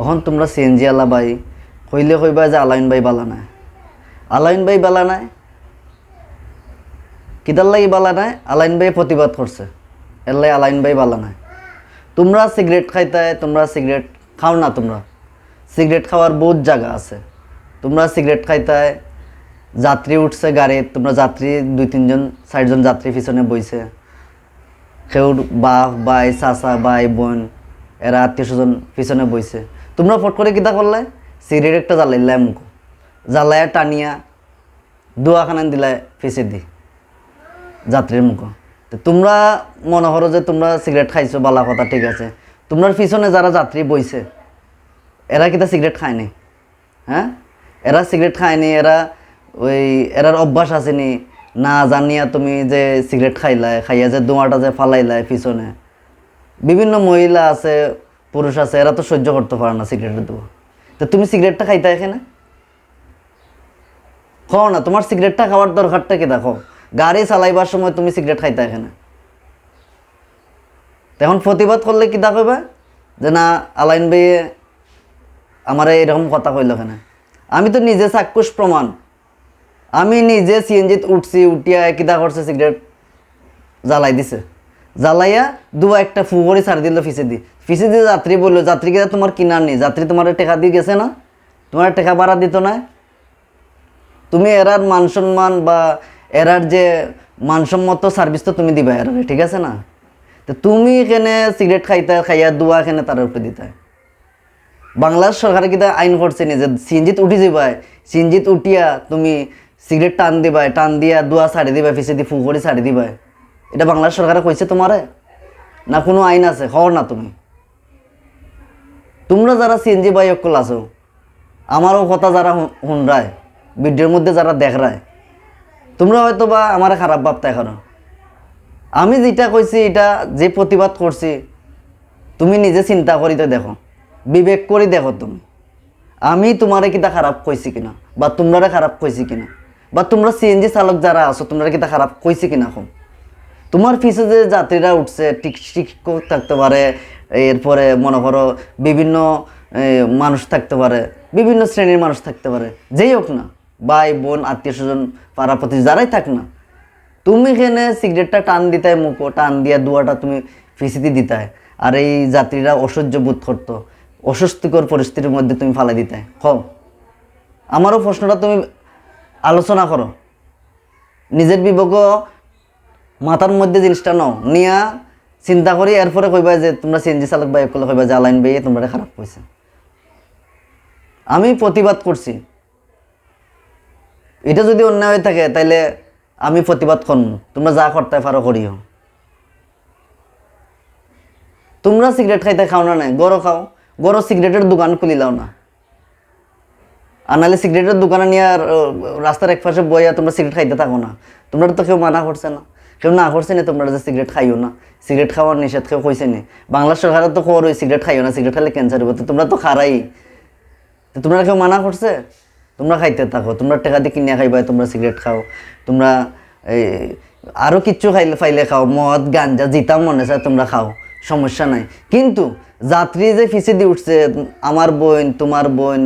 এখন তোমরা সিএনজি আলা ভাই, কইলে কইবা যে আলাইন ভাই বালা নাই। আলাইন ভাই বালা নাই কিতার লাগি বালা নাই, আলাইন ভাই প্রতিবাদ করছে। এর লাই আলাইন ভাই বালা নাই। তোমরা সিগারেট খাইতে তোমরা সিগারেট খাও না তোমরা। সিগারেট খাওয়ার বহুত জায়গা আছে। তোমরা সিগারেট খাইতে যাত্রী উঠছে গাড়িত, তোমরা যাত্রী দুই তিনজন, চারজন যাত্রী পিছনে বইছে। কেউর বাপ বাই চাচা বাই বোন, এরা আত্মীয় স্বজন পিছনে বইছে। তোমরা ফট করে কিতা করলে? সিগারেট একটা জ্বালাইলাই মুখ। জ্বালাইয়া টানিয়া দোয়াখানা দিলাই ফেসে দি যাত্রীর মুখ। তো তোমরা মনে করো যে তোমরা সিগারেট খাইছো, বালা কথা ঠিক আছে। তোমরা পিছনে যারা যাত্রী বইছে, এরা কিতা সিগারেট খায়নি হ্যাঁ? এরা সিগারেট খায়নি এরা ওই এরার অভ্যাস আসেনি না জানিয়া তুমি যে সিগারেট খাইলাই খাইয়া যে দোঁয়াটা যে ফালাইলাই পিছনে। বিভিন্ন মহিলা আছে পুরুষ আছে, এরা তো সহ্য করতে পারে না সিগারেটের দোয়া। তো তুমি সিগারেটটা খাইতে এখানে? খাও না, তোমার সিগারেটটা খাওয়ার দরকারটা কি দেখো? গাড়ি চালাইবার সময় তুমি সিগারেট খাইতে এখানে। তখন প্রতিবাদ করলে কি দেখবে যে না, আলাইন ভাইয়ে আমার এরকম কথা কইল এখানে। আমি তো নিজে চাক্ষুষ প্রমাণ। আমি নিজে সিএনজিত উঠছি, উঠিয়া কিতা করছে সিগারেট জ্বালাই দিছে। জ্বালাইয়া দুয়া একটা ফু করে ছাড়ি দিল ফিসে দি। ফিসে দিয়ে যাত্রী বলল যাত্রী কিনা তোমার কিনার নেই। যাত্রী তোমার টেকা দিয়ে গেছে না? তোমার টেকা ভাড়া দিত না? তুমি এরার মান সম্মান বা এরার যে মানসম্মত সার্ভিস তো তুমি দিবা এরারে ঠিক আছে না? তো তুমি এখানে সিগারেট খাইতে, খাইয়া দুয়া এখানে তার উপরে দিতে? বাংলাদেশ সরকারে কিতা আইন করছে নি যে সিনজিত উঠি যাবাই সিনজিত উঠিয়া তুমি সিগারেট টান দিবাই, টান দিয়া দুয়া ছাড়ি দিবাই, ফিসে দি ফু করে ছাড়ি দিবাই। এটা বাংলাদেশ সরকারে কইছে তোমারে? না কোনো আইন আছে? হর না তুমি। তোমরা যারা সিএনজি বাই অকল আছো, আমারও কথা যারা শুন- শুনরায় ভিডিওর মধ্যে যারা দেখরায়, তোমরা হয়তো বা আমার খারাপ ভাবতে এখনও আমি যেটা কইছি, এটা যে প্রতিবাদ করছি, তুমি নিজে চিন্তা করি তো দেখো। বিবেক করে দেখো তুমি। আমি তোমারে কিতা খারাপ কইছি কিনা? বা তোমরা খারাপ কইছি কিনা? বা তোমরা সিএনজি চালক যারা আছো, তোমরা কিতা খারাপ কইছি কিনা কম তোমার পিছে যে যাত্রীরা উঠছে শিক্ষক থাকতে পারে, এরপরে মনে করো বিভিন্ন মানুষ থাকতে পারে, বিভিন্ন শ্রেণির মানুষ থাকতে পারে, যেই হোক না, ভাই, বোন, আত্মীয় স্বজন, পাড়া প্রতি যারাই থাক না, তুমি এখানে সিগারেটটা টান দিতায় মুখো, টান দিয়া দুয়াটা তুমি ফিসিতে দিতায় আর এই যাত্রীরা অসহ্য বোধ করতো, অস্বস্তিকর পরিস্থিতির মধ্যে তুমি ফালাই দিতে? কম আমারও প্রশ্নটা তুমি আলোচনা করো। নিজের বিবেক মাথার মধ্যে জিনিসটা নাও। নিয়া চিন্তা করি, এরপরে কইবা যে তোমরা সিএনজি চালক ভাই কলে কইবা যে আলাইন ভাই তোমরা খারাপ কইছে। আমি প্রতিবাদ করছি। এটা যদি অন্যায় হয়ে থাকে, তাইলে আমি প্রতিবাদ করব তোমরা যা করতে পারো করিও। তোমরা সিগারেট খাইতে খাও না নাই, গরো খাও। গরো সিগারেটের দোকান খুলিলাও না। আর নাহলে সিগারেটের দোকানে নিয়ে রাস্তার এক পাশে বইয়া তোমরা সিগারেট খাইতে থাকো না। তোমরা তো কেউ মানা করছে না। কেউ না করছে না, তোমরা যে সিগারেট খাইও না। সিগারেট খাওয়ার নিষেধ কেউ কইছে নি। বাংলা সরকারের তো খবর ওই সিগারেট খাইও না সিগারেট খাইলে ক্যান্সার হবে তো তোমরা তো খারাই। তো তোমরা কেউ মানা করছে? তোমরা খাইতে থাকো, তোমরা টাকা দিয়ে কিনে খাইবা, তোমরা সিগারেট খাও। তোমরা এই আরও কিচ্ছু খাইলে ফাইলে খাও। মদ, গাঞ্জা জিতা মনে চায় তোমরা খাও। সমস্যা নাই। কিন্তু যাত্রী যে ফিসে দিয়ে উঠছে, আমার বোন, তোমার বোন,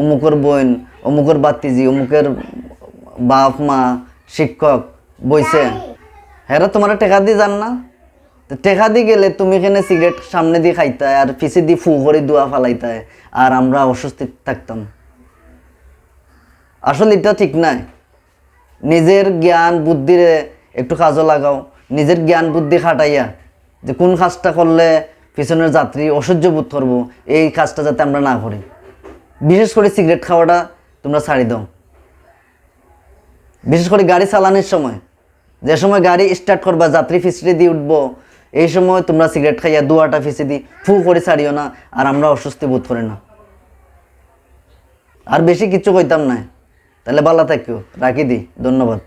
অমুকের বোন, অমুকের বাতিজি, অমুকের বাপ মা, শিক্ষক, বইছে। হেরা তোমার টেকা দিয়ে যান না। টেকা দিয়ে গেলে তুমি এখানে সিগারেট সামনে দিয়ে খাইতায় আর পিছে দিয়ে ফু করে দোয়া ফালাইতায় আর আমরা অস্বস্তি থাকতাম। আসলে এটা ঠিক নাই। নিজের জ্ঞান বুদ্ধিরে একটু কাজও লাগাও। নিজের জ্ঞান বুদ্ধি খাটাইয়া যে কোন কাজটা করলে পিছনের যাত্রী অসহ্য বোধ করব, এই কাজটা যাতে আমরা না করি। বিশেষ করে সিগারেট খাওয়াটা তোমরা ছাড়ি দাও। বিশেষ করে গাড়ি চালানোর সময়। যে সময় গাড়ি স্টার্ট করবা, যাত্রী ফিসড়ি দিয়ে উঠবো, এই সময় তোমরা সিগারেট খাইয়া দুয়াটা ফিসে দি, ফু করে ছাড়িও না, আর আমরা অস্বস্তি বোধ করি না। আর বেশি কিছু কইতাম না। তাহলে ভালো থাকিও, রাখি দি, ধন্যবাদ।